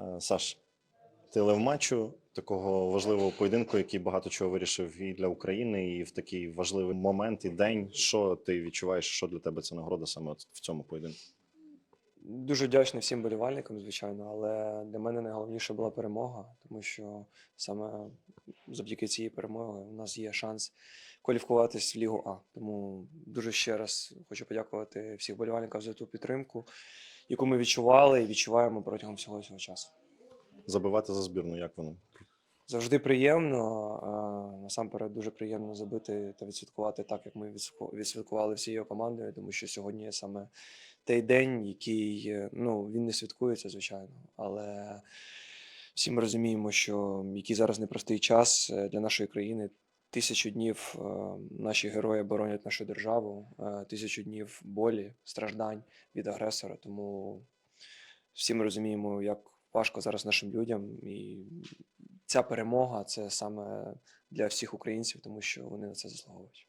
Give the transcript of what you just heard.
Е, Саш, ти лев матчу такого важливого поєдинку, який багато чого вирішив і для України, і в такий важливий момент і день. Що ти відчуваєш? Що для тебе це нагорода саме в цьому поєдинку? Дуже вдячний всім болівальникам, звичайно, але для мене найголовніше була перемога, тому що саме завдяки цій перемоги у нас є шанс кваліфікуватись в Лігу А. Тому дуже ще раз хочу подякувати всіх болівальникам за ту підтримку, яку ми відчували і відчуваємо протягом всього цього часу. Забивати за збірну, як воно? Завжди приємно. Насамперед дуже приємно забити та відсвяткувати так, як ми відсвяткували всією командою, тому що сьогодні саме той день, який е, ну він не святкується, звичайно, але всі ми розуміємо, що який зараз непростий час е, для нашої країни. Тисячу днів е, наші герої боронять нашу державу, е, тисячу днів болі, страждань від агресора. Тому всі ми розуміємо, як важко зараз нашим людям, і ця перемога це саме для всіх українців, тому що вони на це заслуговують.